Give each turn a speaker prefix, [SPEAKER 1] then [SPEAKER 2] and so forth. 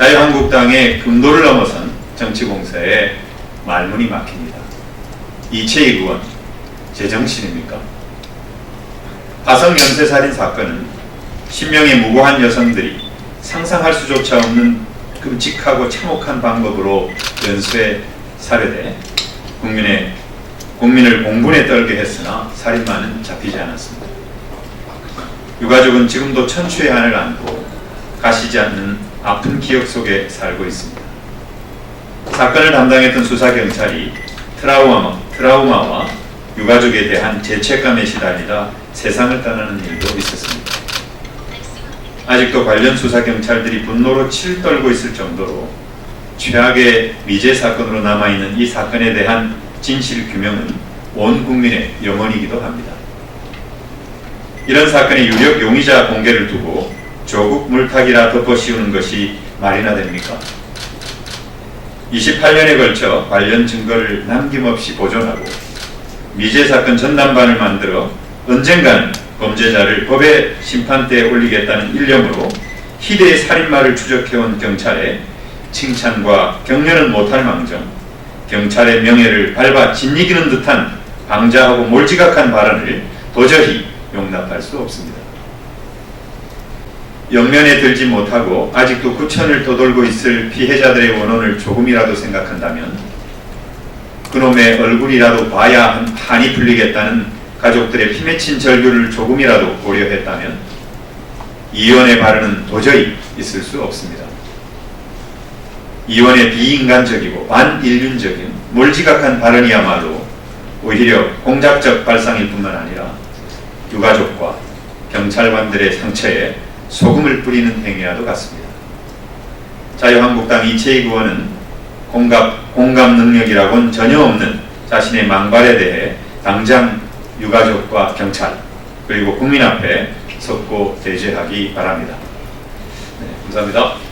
[SPEAKER 1] 자유한국당의 금도를 넘어선 정치공세에 말문이 막힙니다. 이채익 의원, 제정신입니까? 화성 연쇄살인 사건은 10명의 무고한 여성들이 상상할 수조차 없는 끔찍하고 참혹한 방법으로 연쇄 살해돼 국민의 국민을 공분에 떨게 했으나 살인마는 잡히지 않았습니다. 유가족은 지금도 천추의 한을 안고 가시지 않는 아픈 기억 속에 살고 있습니다. 사건을 담당했던 수사 경찰이 트라우마, 트라우마와 유가족에 대한 죄책감에 시달리다 세상을 떠나는 일도 있었습니다. 아직도 관련 수사 경찰들이 분노로 칠 떨고 있을 정도로 최악의 미제 사건으로 남아있는 이 사건에 대한 진실 규명은 온 국민의 염원이기도 합니다. 이런 사건의 유력 용의자 공개를 두고 조국 물타기라 덮어씌우는 것이 말이나 됩니까? 28년에 걸쳐 관련 증거를 남김없이 보존하고 미제 사건 전담반을 만들어 언젠가는 범죄자를 법의 심판대에 올리겠다는 일념으로 희대의 살인마를 추적해온 경찰에 칭찬과 격려는 못할 망정 경찰의 명예를 밟아 짓이기는 듯한 방자하고 몰지각한 발언을 도저히 용납할 수 없습니다. 영면에 들지 못하고 아직도 구천을 떠돌고 있을 피해자들의 원혼을 조금이라도 생각한다면 그놈의 얼굴이라도 봐야 한 판이 풀리겠다는 가족들의 피맺힌 절규를 조금이라도 고려했다면 이원의 발언은 도저히 있을 수 없습니다. 이원의 비인간적이고 반인륜적인 몰지각한 발언이야말로 오히려 공작적 발상일 뿐만 아니라 유가족과 경찰관들의 상처에 소금을 뿌리는 행위와도 같습니다. 자유한국당 이채익 의원은 공감, 공감 능력이라고는 전혀 없는 자신의 망발에 대해 당장 유가족과 경찰 그리고 국민 앞에 섰고 대죄하기 바랍니다. 네, 감사합니다.